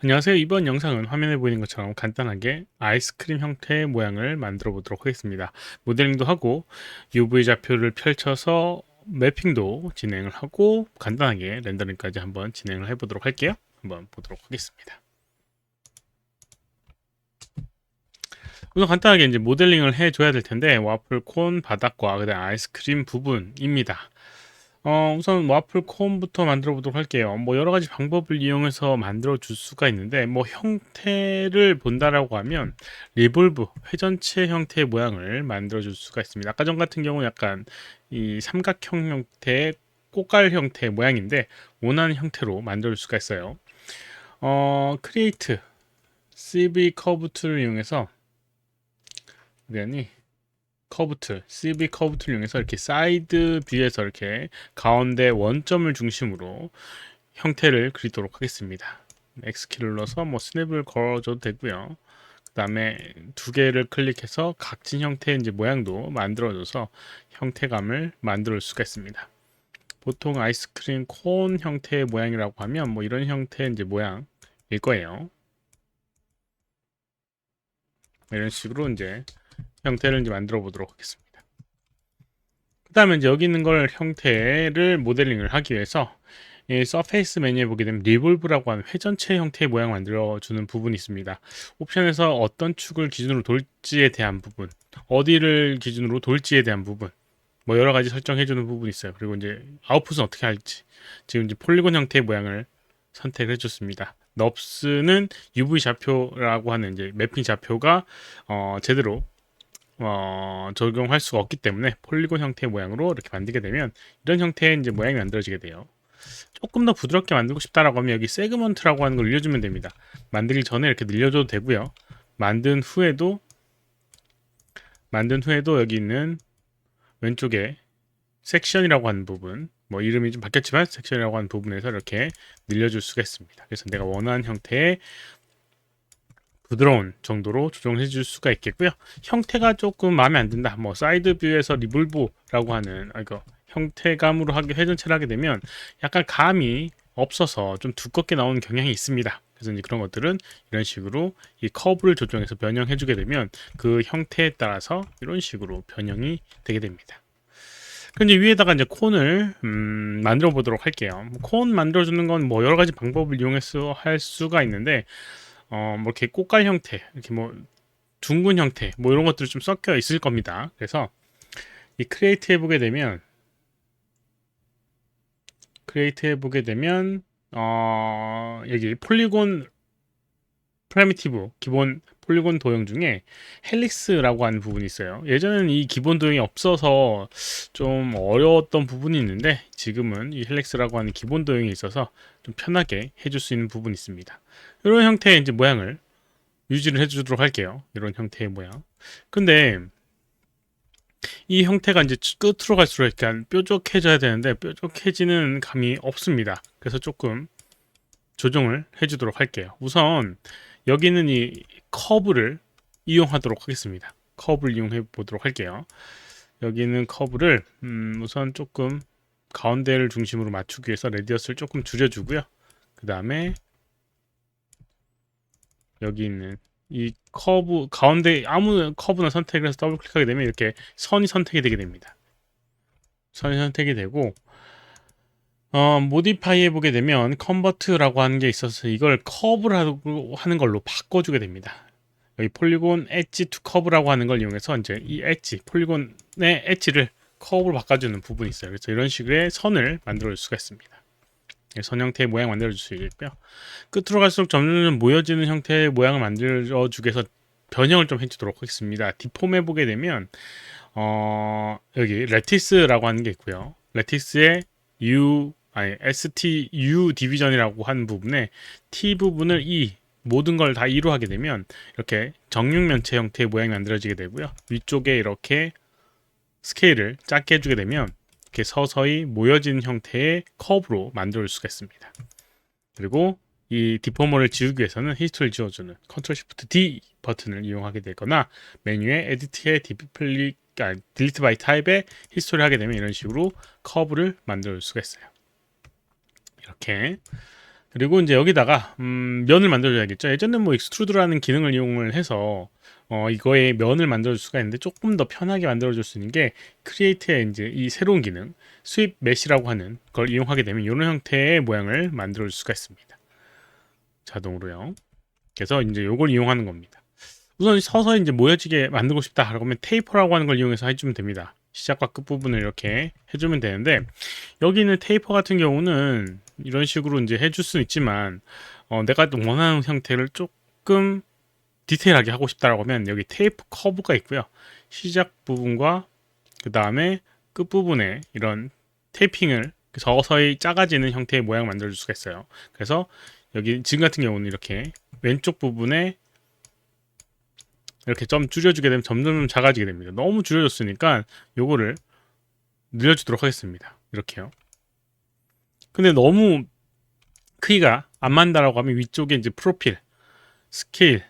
안녕하세요. 이번 영상은 화면에 보이는 것처럼 간단하게 아이스크림 형태의 모양을 만들어 보도록 하겠습니다. 모델링도 하고 UV 좌표를 펼쳐서 매핑도 진행을 하고 간단하게 렌더링까지 한번 진행을 해 보도록 할게요. 한번 보도록 하겠습니다. 우선 간단하게 이제 모델링을 해 줘야 될 텐데 와플 콘 바닥과 그다음 아이스크림 부분입니다. 어, 우선 와플 콘부터 만들어 보도록 할게요. 뭐 여러 가지 방법을 이용해서 만들어 줄 수가 있는데 뭐 형태를 본다라고 하면 리볼브 회전체 형태의 모양을 만들어 줄 수가 있습니다. 아까 전 같은 경우 약간 이 삼각형 형태의 꽃갈 형태의 모양인데 원하는 형태로 만들 수가 있어요. 어, 크리에이트 CV 커브 툴을 이용해서 그러니 커브 툴, CV 커브 툴을 이용해서 이렇게 사이드 뷰에서 이렇게 가운데 원점을 중심으로 형태를 그리도록 하겠습니다. X키를 눌러서 뭐 스냅을 걸어줘도 되고요. 그 다음에 두 개를 클릭해서 각진 형태의 이제 모양도 만들어줘서 형태감을 만들 수가 있습니다. 보통 아이스크림 콘 형태의 모양이라고 하면 뭐 이런 형태의 이제 모양일 거예요. 이런 식으로 이제 형태를 이제 만들어 보도록 하겠습니다. 그 다음에 이제 여기 있는 걸 형태를 모델링을 하기 위해서 이 서페이스 메뉴에 보게 되면 리볼브라고 하는 회전체 형태의 모양 만들어 주는 부분이 있습니다. 옵션에서 어떤 축을 기준으로 돌지에 대한 부분, 어디를 기준으로 돌지에 대한 부분, 뭐 여러 가지 설정해 주는 부분이 있어요. 그리고 이제 아웃풋은 어떻게 할지, 지금 이제 폴리곤 형태의 모양을 선택해 줬습니다. 넙스는 UV 좌표라고 하는 이제 매핑 좌표가 어, 제대로 어, 적용할 수가 없기 때문에 폴리곤 형태의 모양으로 이렇게 만들게 되면 이런 형태의 이제 모양이 만들어지게 돼요. 조금 더 부드럽게 만들고 싶다라고 하면 여기 세그먼트라고 하는 걸 늘려주면 됩니다. 만들기 전에 이렇게 늘려줘도 되고요. 만든 후에도 만든 후에도 여기 있는 왼쪽에 섹션이라고 하는 부분 뭐 이름이 좀 바뀌었지만 섹션이라고 하는 부분에서 이렇게 늘려줄 수가 있습니다. 그래서 내가 원하는 형태의 부드러운 정도로 조정해 줄 수가 있겠고요. 형태가 조금 마음에 안 든다. 뭐 사이드 뷰에서 리볼브라고 하는 아 이거 형태감으로 하게 회전체를 하게 되면 약간 감이 없어서 좀 두껍게 나오는 경향이 있습니다. 그래서 이제 그런 것들은 이런 식으로 이 커브를 조정해서 변형해 주게 되면 그 형태에 따라서 이런 식으로 변형이 되게 됩니다. 이제 위에다가 이제 콘을 음, 만들어 보도록 할게요. 콘 만들어 주는 건 뭐 여러 가지 방법을 이용해서 할 수가 있는데 어, 뭐 이렇게 꽃갈 형태, 이렇게 뭐 둥근 형태, 뭐 이런 것들이 좀 섞여 있을 겁니다. 그래서 이 크리에이트 해보게 되면 크리에이트 해보게 되면 어, 여기 폴리곤 프리미티브 기본 폴리곤 도형 중에 헬릭스라고 하는 부분이 있어요. 예전에는 이 기본 도형이 없어서 좀 어려웠던 부분이 있는데 지금은 이 헬릭스라고 하는 기본 도형이 있어서 좀 편하게 해줄 수 있는 부분이 있습니다. 이런 형태의 이제 모양을 유지를 해주도록 할게요. 이런 형태의 모양. 근데 이 형태가 이제 끝으로 갈수록 약간 뾰족해져야 되는데 뾰족해지는 감이 없습니다. 그래서 조금 조정을 해주도록 할게요. 우선 여기는 이 커브를 이용하도록 하겠습니다. 커브를 이용해 보도록 할게요. 여기는 커브를 음 우선 조금 가운데를 중심으로 맞추기 위해서 레디어스를 조금 줄여주고요. 그 다음에 여기 있는 이 커브 가운데 아무 커브나 선택을 해서 더블 클릭하게 되면 이렇게 선이 선택이 되게 됩니다. 선이 선택이 되고 어, 모디파이 해보게 되면 컨버트라고 하는 게 있어서 이걸 커브라고 하는 걸로 바꿔주게 됩니다. 여기 폴리곤 엣지 투 커브라고 하는 걸 이용해서 이제 이 엣지, 폴리곤의 엣지를 커브로 바꿔주는 부분이 있어요. 그래서 이런 식의 선을 만들어 줄 수가 있습니다. 선 형태의 모양 만들어 줄 수 있겠고요. 끝으로 갈수록 점점 모여지는 형태의 모양을 만들어 주기 위해서 변형을 좀 해주도록 하겠습니다. 디폼 해 보게 되면 어, 여기 레티스라고 하는 게 있고요. 레티스의 U 아니 STU 디비전이라고 하는 부분에 T 부분을 E 모든 걸 다 E로 하게 되면 이렇게 정육면체 형태의 모양이 만들어지게 되고요. 위쪽에 이렇게 스케일을 작게 해주게 되면 이렇게 서서히 모여진 형태의 커브로 만들 수가 있습니다. 그리고 이 디포머를 지우기 위해서는 히스토리를 지워주는 컨트롤 시프트 D 버튼을 이용하게 되거나 메뉴에 에디트에 디플릭 아, 딜리트 바이 타입에 히스토리 하게 되면 이런 식으로 커브를 만들 수가 있어요. 이렇게 그리고 이제 여기다가 음, 면을 만들어줘야겠죠. 예전에 뭐 익스트루드라는 기능을 이용을 해서 어, 이거에 면을 만들어줄 수가 있는데 조금 더 편하게 만들어줄 수 있는 게 크리에이트의 이제 이 새로운 기능 스윕 메시라고 하는 걸 이용하게 되면 이런 형태의 모양을 만들어줄 수가 있습니다. 자동으로요. 그래서 이제 이걸 이용하는 겁니다. 우선 서서히 이제 모여지게 만들고 싶다 그러면 테이퍼라고 하는 걸 이용해서 해주면 됩니다. 시작과 끝 부분을 이렇게 해주면 되는데 여기 있는 테이퍼 같은 경우는 이런 식으로 이제 해줄 수는 있지만 어, 내가 원하는 형태를 조금 디테일하게 하고 싶다라고 하면 여기 테이프 커브가 있고요. 시작 부분과 그 다음에 끝 부분에 이런 테이핑을 서서히 작아지는 형태의 모양 만들어줄 수가 있어요. 그래서 여기 지금 같은 경우는 이렇게 왼쪽 부분에 이렇게 좀 줄여주게 되면 점점 작아지게 됩니다. 너무 줄여줬으니까 요거를 늘려주도록 하겠습니다. 이렇게요. 근데 너무 크기가 안 맞다라고 하면 위쪽에 이제 프로필, 스케일,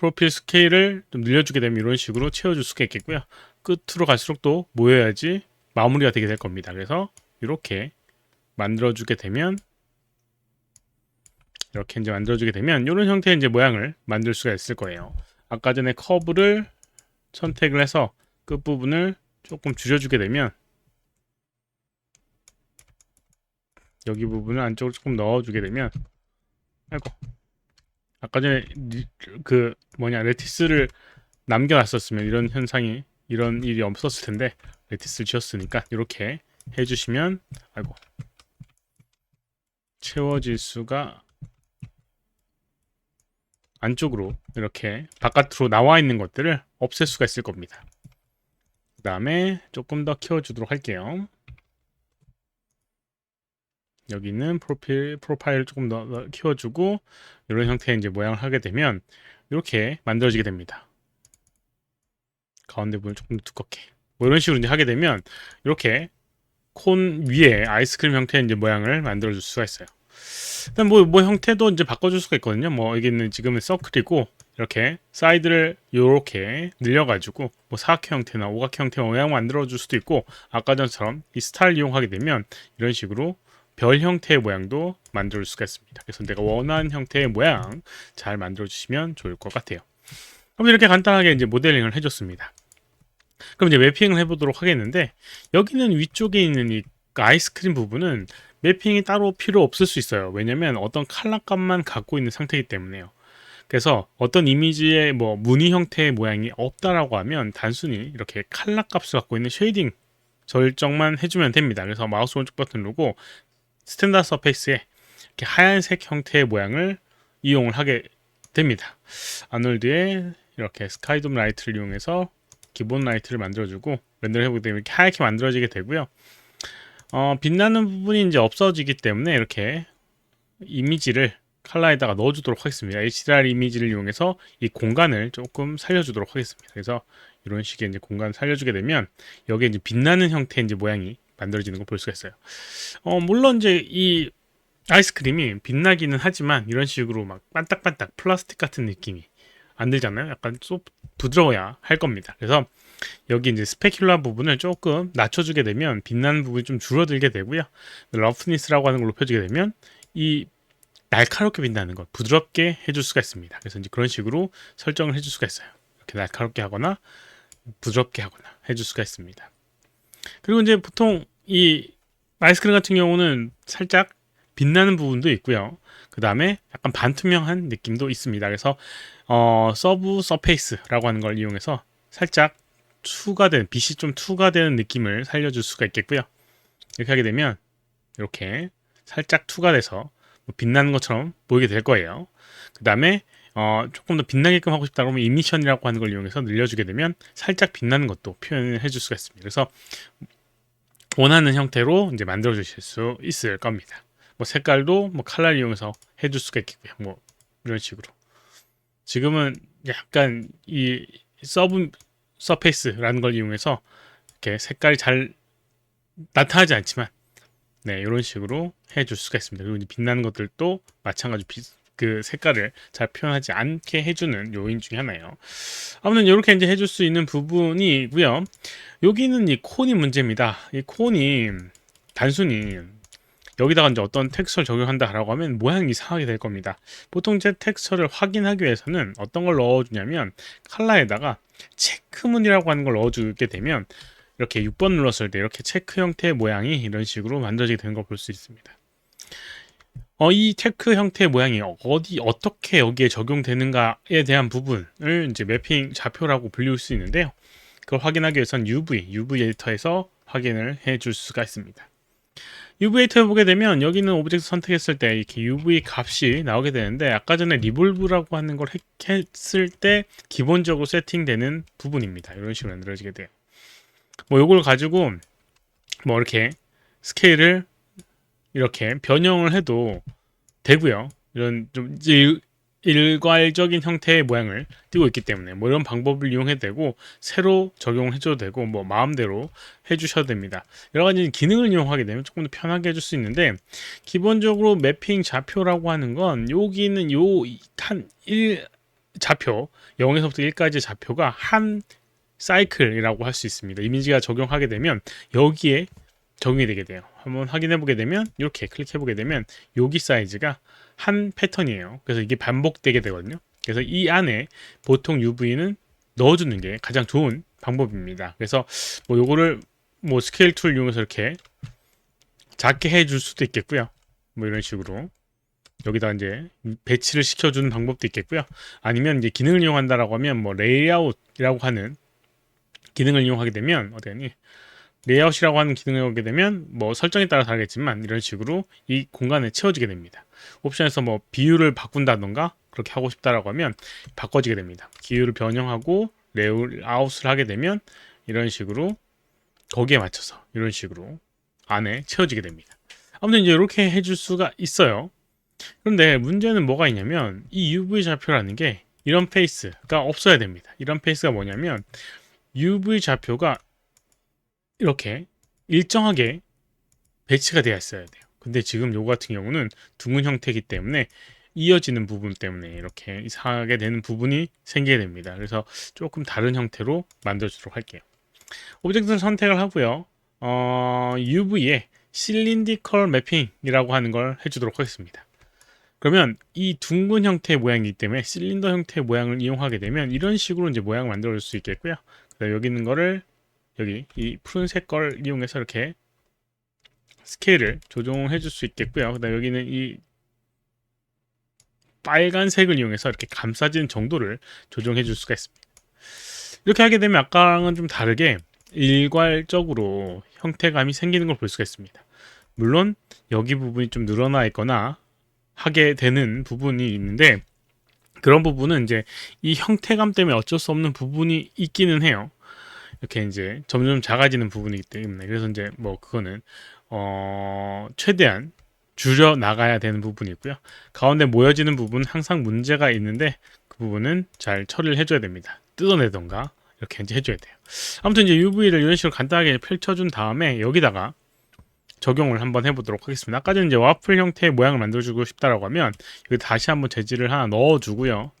프로필 스케일을 좀 늘려주게 되면 이런 식으로 채워줄 수가 있겠고요. 끝으로 갈수록 또 모여야지 마무리가 되게 될 겁니다. 그래서 이렇게 만들어주게 되면 이렇게 이제 만들어주게 되면 이런 형태의 이제 모양을 만들 수가 있을 거예요. 아까 전에 커브를 선택을 해서 끝부분을 조금 줄여주게 되면 여기 부분을 안쪽으로 조금 넣어주게 되면 아이고 아까 전에 리- 그 뭐냐 레티스를 남겨놨었으면 이런 현상이 이런 일이 없었을 텐데 레티스를 지었으니까 이렇게 해주시면 아이고 채워질 수가 안쪽으로 이렇게 바깥으로 나와 있는 것들을 없앨 수가 있을 겁니다. 그 다음에 조금 더 키워주도록 할게요. 여기는 프로필 프로파일을 조금 더, 더 키워주고 이런 형태의 이제 모양을 하게 되면 이렇게 만들어지게 됩니다. 가운데 부분 조금 더 두껍게 뭐 이런 식으로 이제 하게 되면 이렇게 콘 위에 아이스크림 형태의 이제 모양을 만들어 줄 수가 있어요. 일단 뭐, 뭐 형태도 이제 바꿔줄 수가 있거든요. 뭐 여기는 지금은 서클이고 이렇게 사이드를 이렇게 늘려가지고 뭐 사각형 형태나 오각형 형태 모양 만들어 줄 수도 있고 아까 전처럼 이 스타일 이용하게 되면 이런 식으로 별 형태의 모양도 만들 수가 있습니다. 그래서 내가 원하는 형태의 모양 잘 만들어 주시면 좋을 것 같아요. 그럼 이렇게 간단하게 이제 모델링을 해줬습니다. 그럼 이제 매핑을 해보도록 하겠는데 여기는 위쪽에 있는 이 아이스크림 부분은 매핑이 따로 필요 없을 수 있어요. 왜냐면 어떤 컬러감만 갖고 있는 상태이기 때문에요. 그래서 어떤 이미지의 뭐 무늬 형태의 모양이 없다라고 하면 단순히 이렇게 컬러 값을 갖고 있는 쉐이딩 설정만 해주면 됩니다. 그래서 마우스 오른쪽 버튼 누르고 스탠다드 서페이스에 이렇게 하얀색 형태의 모양을 이용을 하게 됩니다. 아놀드의 이렇게 스카이돔 라이트를 이용해서 기본 라이트를 만들어주고 렌더를 해보게 되면 이렇게 하얗게 만들어지게 되고요. 어, 빛나는 부분이 이제 없어지기 때문에 이렇게 이미지를 칼라에다가 넣어주도록 하겠습니다. HDR 이미지를 이용해서 이 공간을 조금 살려주도록 하겠습니다. 그래서 이런 식의 이제 공간을 살려주게 되면 여기에 이제 빛나는 형태의 이제 모양이 만들어지는 걸 볼 수가 있어요. 어, 물론 이제 이 아이스크림이 빛나기는 하지만 이런 식으로 막 반딱반딱 플라스틱 같은 느낌이 안 들잖아요. 약간 좀 부드러워야 할 겁니다. 그래서 여기 이제 스페큘라 부분을 조금 낮춰주게 되면 빛나는 부분이 좀 줄어들게 되고요. 러프니스라고 하는 걸 높여주게 되면 이 날카롭게 빛나는 것, 부드럽게 해줄 수가 있습니다. 그래서 이제 그런 식으로 설정을 해줄 수가 있어요. 이렇게 날카롭게 하거나 부드럽게 하거나 해줄 수가 있습니다. 그리고 이제 보통 이 아이스크림 같은 경우는 살짝 빛나는 부분도 있고요. 그 다음에 약간 반투명한 느낌도 있습니다. 그래서 어, 서브 서페이스라고 하는 걸 이용해서 살짝 투과된 빛이 좀 투과되는 느낌을 살려줄 수가 있겠고요. 이렇게 하게 되면 이렇게 살짝 투과돼서 뭐 빛나는 것처럼 보이게 될 거예요. 그 다음에 어, 조금 더 빛나게끔 하고 싶다 그러면 이미션이라고 하는 걸 이용해서 늘려주게 되면 살짝 빛나는 것도 표현을 해줄 수가 있습니다. 그래서 원하는 형태로 이제 만들어 주실 수 있을 겁니다. 뭐 색깔도 뭐 칼라를 이용해서 해줄 수가 있겠고요. 뭐 이런 식으로. 지금은 약간 이 서브 서페이스라는 걸 이용해서 이렇게 색깔이 잘 나타나지 않지만 네 이런 식으로 해줄 수가 있습니다. 그리고 이제 빛나는 것들도 마찬가지 빛, 그 색깔을 잘 표현하지 않게 해주는 요인 중에 하나예요. 아무튼 이렇게 이제 해줄 수 있는 부분이고요. 여기는 이 콘이 문제입니다. 이 콘이 단순히 여기다가 이제 어떤 텍스처를 적용한다라고 하면 모양이 이상하게 될 겁니다. 보통 제 텍스처를 확인하기 위해서는 어떤 걸 넣어주냐면 칼라에다가 체크문이라고 하는 걸 넣어주게 되면 이렇게 6번 눌렀을 때 이렇게 체크 형태의 모양이 이런 식으로 만들어지게 되는 걸 볼 수 있습니다. 어, 이 체크 형태의 모양이 어디 어떻게 여기에 적용되는가에 대한 부분을 이제 매핑 좌표라고 불릴 수 있는데요. 그걸 확인하기 위해선 UV, UV 에디터에서 확인을 해 줄 수가 있습니다. UV 에디터에 보게 되면 여기는 오브젝트 선택했을 때 이렇게 UV 값이 나오게 되는데 아까 전에 리볼브라고 하는 걸 했을 때 기본적으로 세팅되는 부분입니다. 이런 식으로 만들어지게 돼요. 뭐 요걸 가지고 뭐 이렇게 스케일을 이렇게 변형을 해도 되고요. 이런 좀 일, 일괄적인 형태의 모양을 띄고 있기 때문에 뭐 이런 방법을 이용해도 되고 새로 적용을 해줘도 되고 뭐 마음대로 해주셔도 됩니다. 여러 가지 기능을 이용하게 되면 조금 더 편하게 해줄 수 있는데 기본적으로 매핑 좌표라고 하는 건 여기는 요한1 좌표 0에서부터 1까지 좌표가 한 사이클이라고 할 수 있습니다. 이미지가 적용하게 되면 여기에 적용이 되게 돼요. 한번 확인해 보게 되면 이렇게 클릭해 보게 되면 여기 사이즈가 한 패턴이에요. 그래서 이게 반복되게 되거든요. 그래서 이 안에 보통 UV는 넣어주는 게 가장 좋은 방법입니다. 그래서 뭐 요거를 뭐 스케일 툴 이용해서 이렇게 작게 해줄 수도 있겠고요. 뭐 이런 식으로 여기다 이제 배치를 시켜주는 방법도 있겠고요. 아니면 이제 기능을 이용한다라고 하면 뭐 레이아웃이라고 하는 기능을 이용하게 되면 어디니 레이아웃이라고 하는 기능을 오게 되면 뭐 설정에 따라 다르겠지만 이런 식으로 이 공간에 채워지게 됩니다. 옵션에서 뭐 비율을 바꾼다던가 그렇게 하고 싶다라고 하면 바꿔지게 됩니다. 기율을 변형하고 레이아웃을 하게 되면 이런 식으로 거기에 맞춰서 이런 식으로 안에 채워지게 됩니다. 아무튼 이제 이렇게 해줄 수가 있어요. 그런데 문제는 뭐가 있냐면 이 UV 좌표라는 게 이런 페이스가 없어야 됩니다. 이런 페이스가 뭐냐면 UV 좌표가 이렇게 일정하게 배치가 되어 있어야 돼요. 근데 지금 요거 같은 경우는 둥근 형태이기 때문에 이어지는 부분 때문에 이렇게 이상하게 되는 부분이 생기게 됩니다. 그래서 조금 다른 형태로 만들어주도록 할게요. 오브젝트를 선택을 하고요. 어, UV에 실린디컬 매핑이라고 하는 걸 해주도록 하겠습니다. 그러면 이 둥근 형태의 모양이기 때문에 실린더 형태의 모양을 이용하게 되면 이런 식으로 이제 모양을 만들어 줄 수 있겠고요. 여기 있는 거를 여기 이 푸른색 걸 이용해서 이렇게 스케일을 조정해 줄 수 있겠고요. 그다음 여기는 이 빨간색을 이용해서 이렇게 감싸지는 정도를 조정해 줄 수가 있습니다. 이렇게 하게 되면 아까랑은 좀 다르게 일괄적으로 형태감이 생기는 걸 볼 수가 있습니다. 물론 여기 부분이 좀 늘어나 있거나 하게 되는 부분이 있는데 그런 부분은 이제 이 형태감 때문에 어쩔 수 없는 부분이 있기는 해요. 이렇게 이제 점점 작아지는 부분이기 때문에 그래서 이제 뭐 그거는 어 최대한 줄여 나가야 되는 부분이 있고요. 가운데 모여지는 부분 항상 문제가 있는데 그 부분은 잘 처리를 해줘야 됩니다. 뜯어내던가 이렇게 이제 해줘야 돼요. 아무튼 이제 UV를 이런 식으로 간단하게 펼쳐준 다음에 여기다가 적용을 한번 해보도록 하겠습니다. 아까 전에 이제 와플 형태의 모양을 만들어주고 싶다라고 하면 여기 다시 한번 재질을 하나 넣어주고요.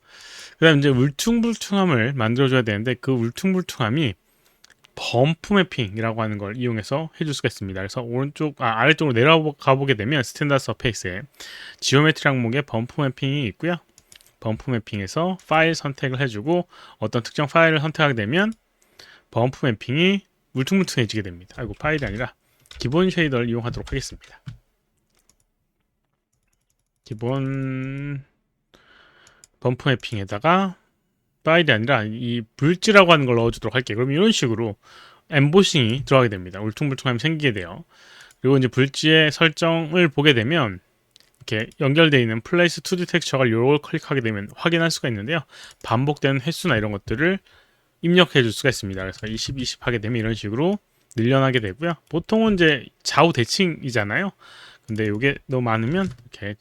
그다음 이제 울퉁불퉁함을 만들어줘야 되는데 그 울퉁불퉁함이 범프 매핑이라고 하는 걸 이용해서 해줄 수가 있습니다. 그래서 오른쪽 아, 아래쪽으로 내려가 보게 되면 스탠다드 서페이스에 지오메트리 항목에 범프 매핑이 있고요. 범프 매핑에서 파일 선택을 해주고 어떤 특정 파일을 선택하게 되면 범프 매핑이 울퉁불퉁해지게 됩니다. 아이고 파일이 아니라 기본 쉐이더를 이용하도록 하겠습니다. 기본 범프 매핑에다가 파일이 아니라 이 불지라고 하는 걸 넣어주도록 할게요. 그럼 이런 식으로 엠보싱이 들어가게 됩니다. 울퉁불퉁함이 생기게 돼요. 그리고 이제 불지의 설정을 보게 되면 이렇게 연결되어 있는 플레이스 2D 텍스처가 이걸 클릭하게 되면 확인할 수가 있는데요. 반복되는 횟수나 이런 것들을 입력해 줄 수가 있습니다. 그래서 20, 20 하게 되면 이런 식으로 늘려나게 되고요. 보통은 이제 좌우 대칭이잖아요. 근데 이게 너무 많으면 이렇게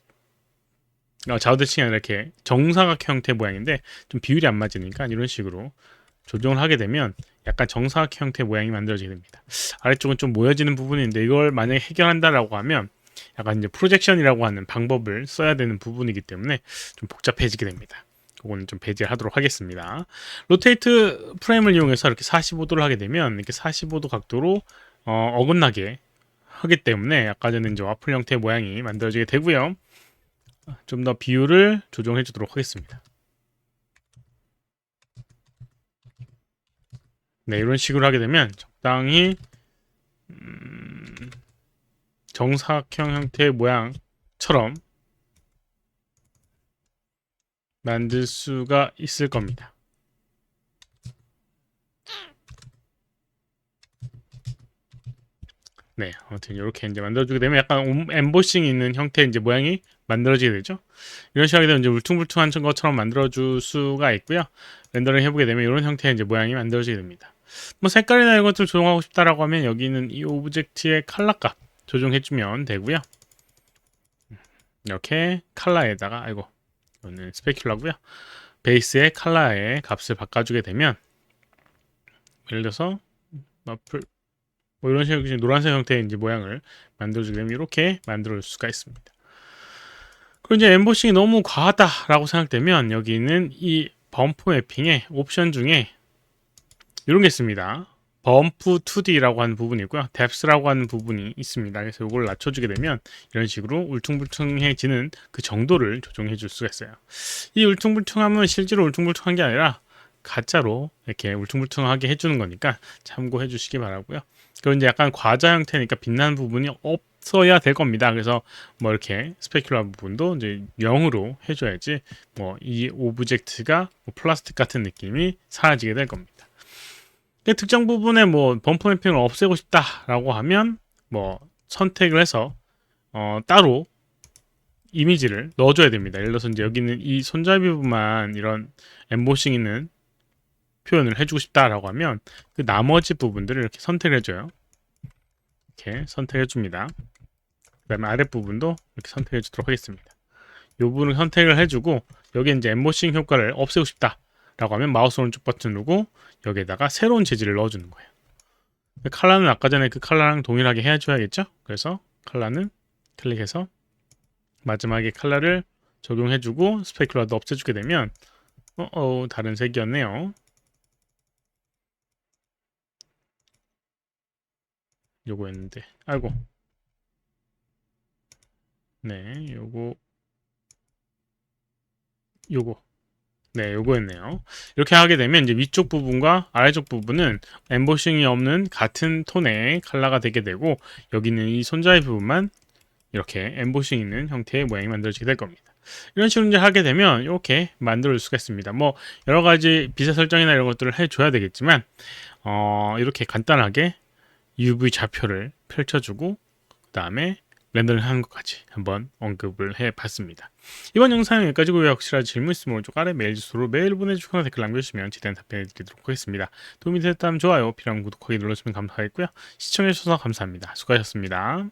어, 좌우대칭이 아니라 이렇게 정사각 형태 모양인데 좀 비율이 안 맞으니까 이런 식으로 조정을 하게 되면 약간 정사각 형태 모양이 만들어지게 됩니다. 아래쪽은 좀 모여지는 부분인데 이걸 만약에 해결한다라고 하면 약간 이제 프로젝션이라고 하는 방법을 써야 되는 부분이기 때문에 좀 복잡해지게 됩니다. 그거는 좀 배제하도록 하겠습니다. 로테이트 프레임을 이용해서 이렇게 45도를 하게 되면 이렇게 45도 각도로 어, 어긋나게 하기 때문에 아까 전에 이제 와플 형태의 모양이 만들어지게 되고요. 좀 더 비율을 조정해 주도록 하겠습니다. 네, 이런 식으로 하게 되면 적당히 음, 정사각형 형태의 모양처럼 만들 수가 있을 겁니다. 네, 아무튼 이렇게 이제 만들어주게 되면 약간 옴- 엠보싱 있는 형태의 이제 모양이 만들어지게 되죠. 이런 식으로 되면 이제 울퉁불퉁한 것처럼 만들어줄 수가 있고요. 렌더링 해보게 되면 이런 형태의 이제 모양이 만들어지게 됩니다. 뭐 색깔이나 이런 것들 조정하고 싶다라고 하면 여기 있는 이 오브젝트의 컬러 값 조정해주면 되고요. 이렇게 컬러에다가 아이고 이거는 스페큘라고요. 베이스의 컬러의 값을 바꿔주게 되면 예를 들어서 마플 뭐 이런 식으로 노란색 형태의 이제 모양을 만들어주게 되면 이렇게 만들어줄 수가 있습니다. 그리고 이제 엠보싱이 너무 과하다라고 생각되면 여기 있는 이 범프 매핑의 옵션 중에 이런 게 있습니다. 범프 2D라고 하는 부분이 있고요. 뎁스라고 하는 부분이 있습니다. 그래서 이걸 낮춰주게 되면 이런 식으로 울퉁불퉁해지는 그 정도를 조정해 줄 수가 있어요. 이 울퉁불퉁함은 실제로 울퉁불퉁한 게 아니라 가짜로 이렇게 울퉁불퉁하게 해주는 거니까 참고해 주시기 바라고요. 그리고 이제 약간 과자 형태니까 빛나는 부분이 없어야 될 겁니다. 그래서 뭐 이렇게 스페큘라 부분도 이제 0으로 해줘야지 뭐 이 오브젝트가 뭐 플라스틱 같은 느낌이 사라지게 될 겁니다. 그 특정 부분에 뭐 범퍼 매핑을 없애고 싶다라고 하면 뭐 선택을 해서 어 따로 이미지를 넣어줘야 됩니다. 예를 들어서 이제 여기 있는 이 손잡이 부분만 이런 엠보싱 있는 표현을 해주고 싶다라고 하면 그 나머지 부분들을 이렇게 선택을 해줘요. 이렇게 선택해 줍니다. 그 다음에 아랫부분도 이렇게 선택해 주도록 하겠습니다. 이 부분을 선택을 해주고 여기 이제 엠보싱 효과를 없애고 싶다 라고 하면 마우스 오른쪽 버튼 누르고 여기에다가 새로운 재질을 넣어주는 거예요. 칼라는 아까 전에 그 칼라랑 동일하게 해줘야겠죠? 그래서 칼라는 클릭해서 마지막에 칼라를 적용해주고 스페큘라도 없애주게 되면 어, 어 다른 색이었네요. 요거였는데. 아이고. 네 요거. 요거. 네 요거였네요. 이렇게 하게 되면 이제 위쪽 부분과 아래쪽 부분은 엠보싱이 없는 같은 톤의 컬러가 되게 되고 여기는 이 손잡이 부분만 이렇게 엠보싱 있는 형태의 모양이 만들어지게 될 겁니다. 이런 식으로 이제 하게 되면 이렇게 만들 수가 있습니다. 뭐 여러 가지 비세 설정이나 이런 것들을 해줘야 되겠지만 어, 이렇게 간단하게 UV 좌표를 펼쳐주고 그 다음에 렌더링 하는 것까지 한번 언급을 해봤습니다. 이번 영상은 여기까지고요. 혹시라도 질문 있으면 오른쪽 아래 메일 주소로 메일 보내주거나 댓글 남겨주시면 최대한 답변해드리도록 하겠습니다. 도움이 됐다면 좋아요, 필요하면 구독하기 눌러주시면 감사하겠고요. 시청해주셔서 감사합니다. 수고하셨습니다.